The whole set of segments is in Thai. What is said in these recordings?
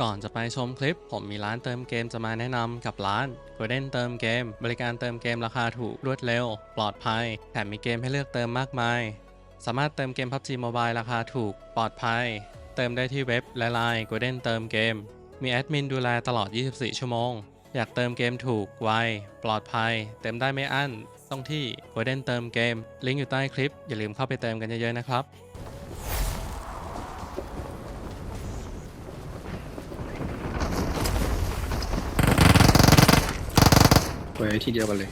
ก่อนจะไปชมคลิป ผมมีร้านเติมเกมจะมาแนะนำกับร้าน Golden เติมเกม บริการเติมเกมราคาถูกรวดเร็ว ปลอดภัย แถมมีเกมให้เลือกเติมมากมาย สามารถเติมเกม PUBG Mobile ราคาถูก ปลอดภัย เติมได้ที่เว็บและไลน์ Golden เติมเกม มีแอดมินดูแลตลอด 24 ชั่วโมง อยากเติมเกมถูก ไว ปลอดภัย เติมได้ไม่อั้น ต้องที่ Golden เติมเกม ลิงก์อยู่ใต้คลิป อย่าลืมเข้าไปเติมกันเยอะๆนะครับ ไว้ที่เดียวกันเลย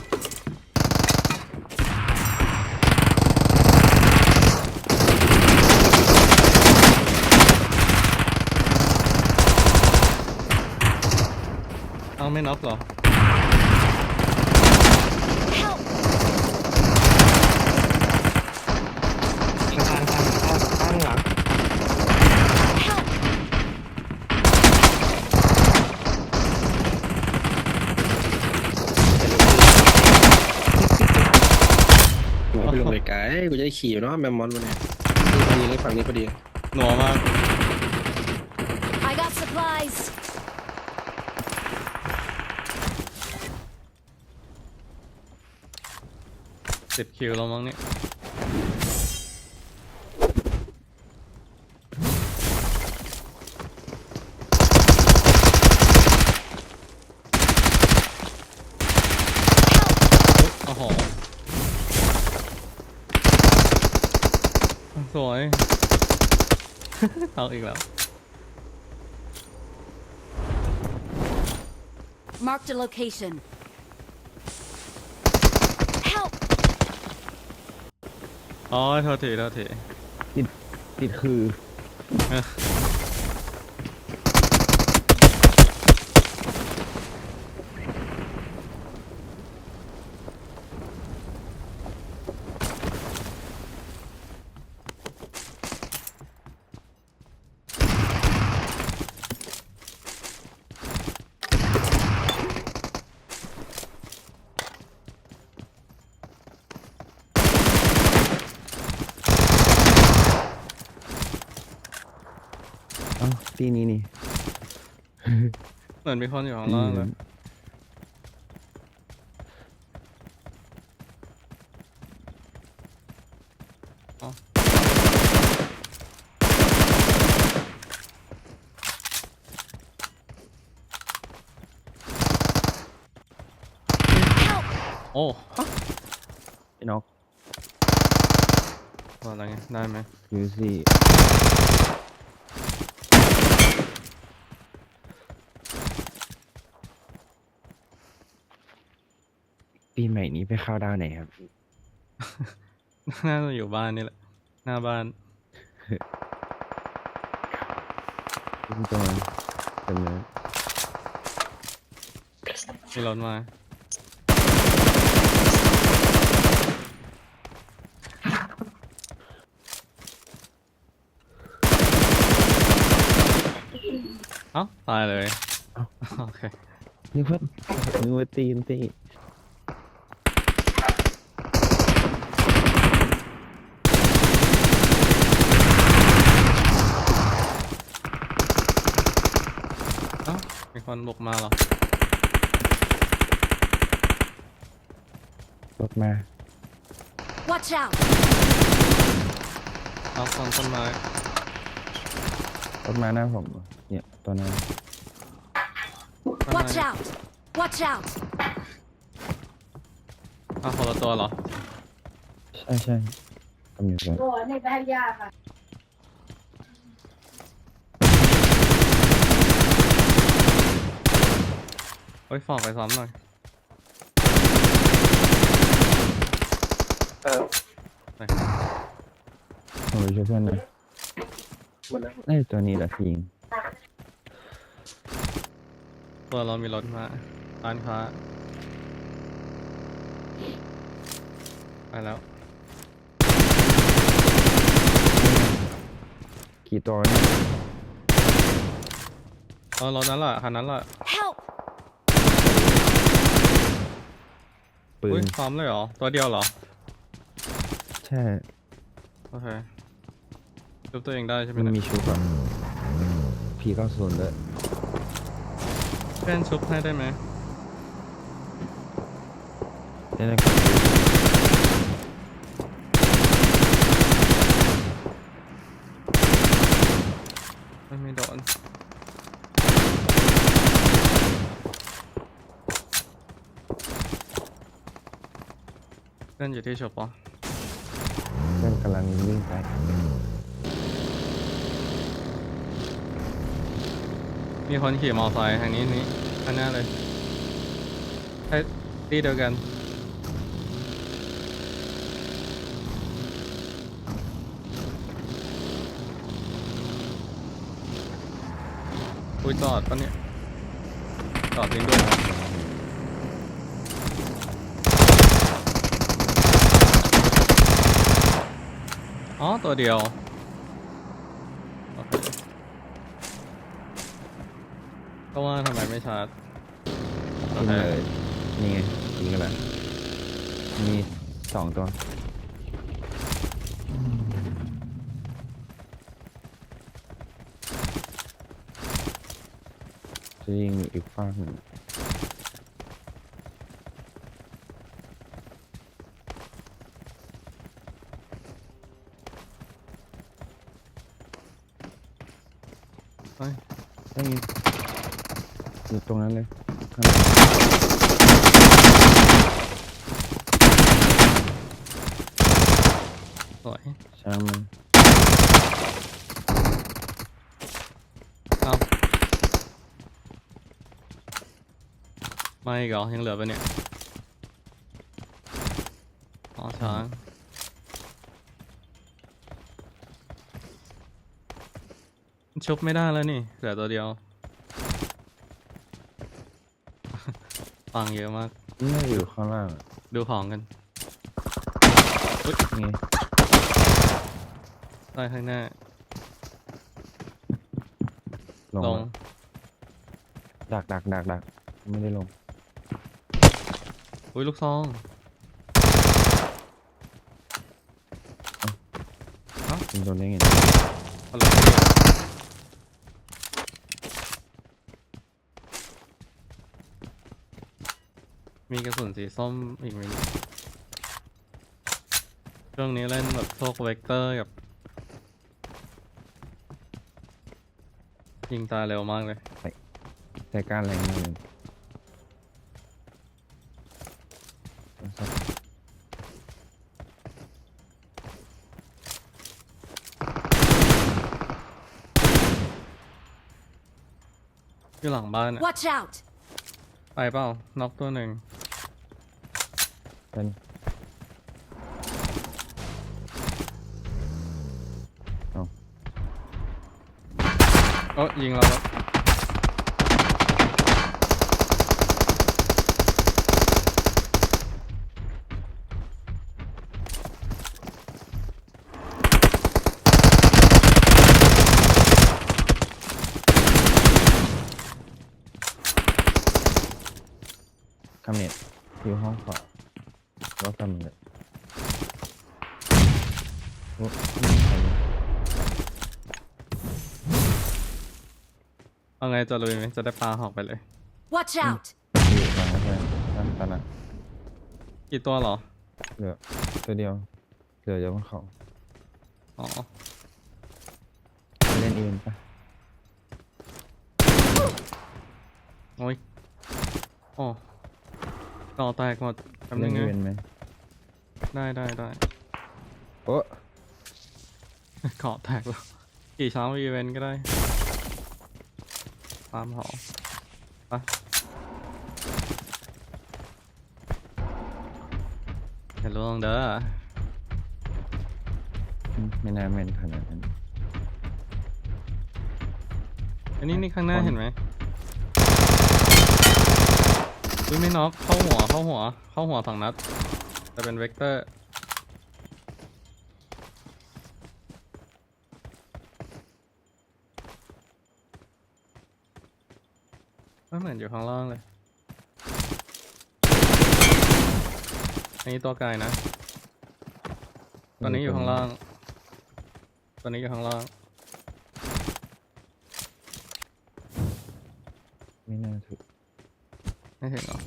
เอาไม่น็อกเหรอ ข้างข้างข้างข้างหลัง หัวไปลง เลยไกด์กูจะได้ขี่เนาะแมมมอนมาเนี่ยนี่พอดีเลยฝั่งนี้พอดี หนัวมาก I got supplies. สิบคิวแล้วมั้งเนี่ย โอ้โห สวย เอาอีกแล้ว Marked a location. Help! อ๋อโทษทีโทษทีติดคือ อ้าตีนี้นี่เหมือนมีคนอยู่ข้างล่างเลยอ๋อ Help! โอ้ไอ้น็อกว่าอะไรไงได้ไหมยูซี่ ปีใหม่นี้ไปเข้าดาวไหนครับ น่าจะอยู่บ้านนี่แหละ หน้าบ้าน ขึ้นตัวจำเลยมีรถมา เอ้า ตายเลยโอเค นึกว่านึกว่าตีนตี มีคนบุกมาเหรอ รถมา Watch out! เอาคนต้นไม้รถมาหน้าผม เนี่ยตัวนั้น ต้นไม้ Watch out! Watch out! เอาคนละตัวเหรอ ใช่ใช่ทำอยู่ก่อนตัวนี่ไปให้ยาค่ะ เฮ้ยฝอกไปซ้อมหน่อย เออโอ้ยช่วยเพื่อนหน่อยมันนะไอ้ยตัวนี้แหละพี่ยิงตัวเรามีรถมาร้านค้าไปแล้ว กี่ตัวเนี่ยเออรถนั้นแหละคันนั้นแหละ ปือุ้ยนซ้อมเลยเหรอ ตัวเดียวเหรอ ใช่ โอเคชุบตัวเองได้ใช่ไหมมันเนี่ยมีชูก่อนพีเก้าศูนย์ด้วยเพื่อนชุบให้ได้ไหมได้เลยครับไม่มีโดน พื่อนอยู่ที่ชุบปะเพื่อนกำลังวิ่งไปมีคนขี่มอไซค์ทางนี้นี้ข้างหน้าเลยใช่ที่เดียวกัน อุ้ยจอดปะเนี่ยจอดจริงด้วยนะ อ๋อ ตัวเดียวโอเคก็ว่าทำไมไม่ชาร์จโอขึ้นเคเลยนี่ไงยิงกันเลยมีสองตัวจะยิงอีกฝั่งหนึ่ง เฮ้ย ไอ้ย อยู่ตรงนั้นเลยข้างหลังสวยช่างมันเอาไม่อีกเหรอ ยังเหลือปะเนี่ยอ๋อช้างชุบไม่ได้แล้วนี่ เหลือตัวเดียว ฟังเยอะมากนี่น่าอยู่ข้างล่างอะดูของกันนี่ไงใต้ข้างหน้าลงลงแล้วดักดักดักดักไม่ได้ลง อุ้ยลูกซองยิงโดนได้ไง เอาเลย มีกระสุนสีส้มอีกไหมเนี่ยช่วงนี้เล่นแบบพวกเวกเตอร์กับ ยิงตายเร็วมากเลย แต่การแรงมากเลยสักอยู่หลังบ้านอะ Watch out! ไปเปล่าน็อกตัวหนึ่ง เป็นโอ้ยิงเราแล้วคำเน็ต อยู่ห้องขวาแล้วคำเน็ตโอ้ไม่มีใครเลยเอาไงจะลุยไหมจะได้ปลาหอกไปเลย Watch out! อยู่หลังกาแฟด้านตอนนั้นกี่ตัวเหรอ เหลือตัวเดียวเหลือเยอะบนเขาอ๋อ ไปเล่นเองปะโอ้ยโอ้ต่อแตกหมดทำเล่ยันงไงเวนไหม ได้ได้ได้โอ้เกาะแตกแล้ว กี่เช้าอีเวนต์ก็ได้ตามหอไปอย่าล่วงเด้ออืมไม่น่าแม่นขนาดนั้นอันนี้นี่ข้างหน้าเห็นไหมอุ้ยไม่น็อกเข้าหัวเข้าหัว เข้าหัวสองนัด จะเป็นเวกเตอร์ไม่เหมือนอยู่ข้างล่างเลย อันนี้ตัวไกลนะตัวนี้อยู่ข้างล่างตัวนี้อยู่ข้างล่างมไม่น่าถึงไม่ถึงเหรอ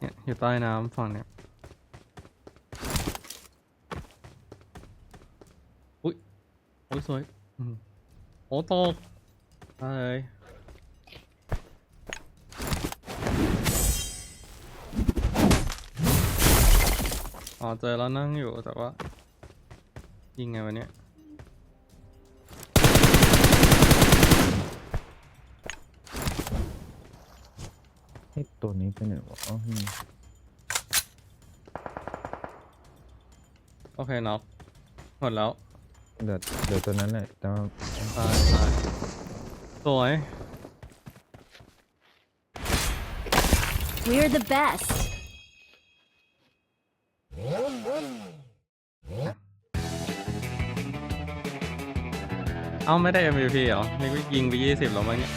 เนี่ย อยู่ใต้น้ำฝั่งเนี้ยอุ้ยโอ้ยสวยอืมโอ้ตกมาเลยอ๋อเจอแล้วนั่งอยู่แต่ว่า ยิงไงวะเนี่ยไอ้ตัวนี้เป็นไหน โอเคน็อกหมดแล้วเดี๋ยวเดี๋ยวตัวนั้นแหละแต่ว่าตายตายสวย We're the best. เอ้าไม่ได้ MVP เหรอนี่ก็ยิงไป 20 แล้วมั้งเนี่ย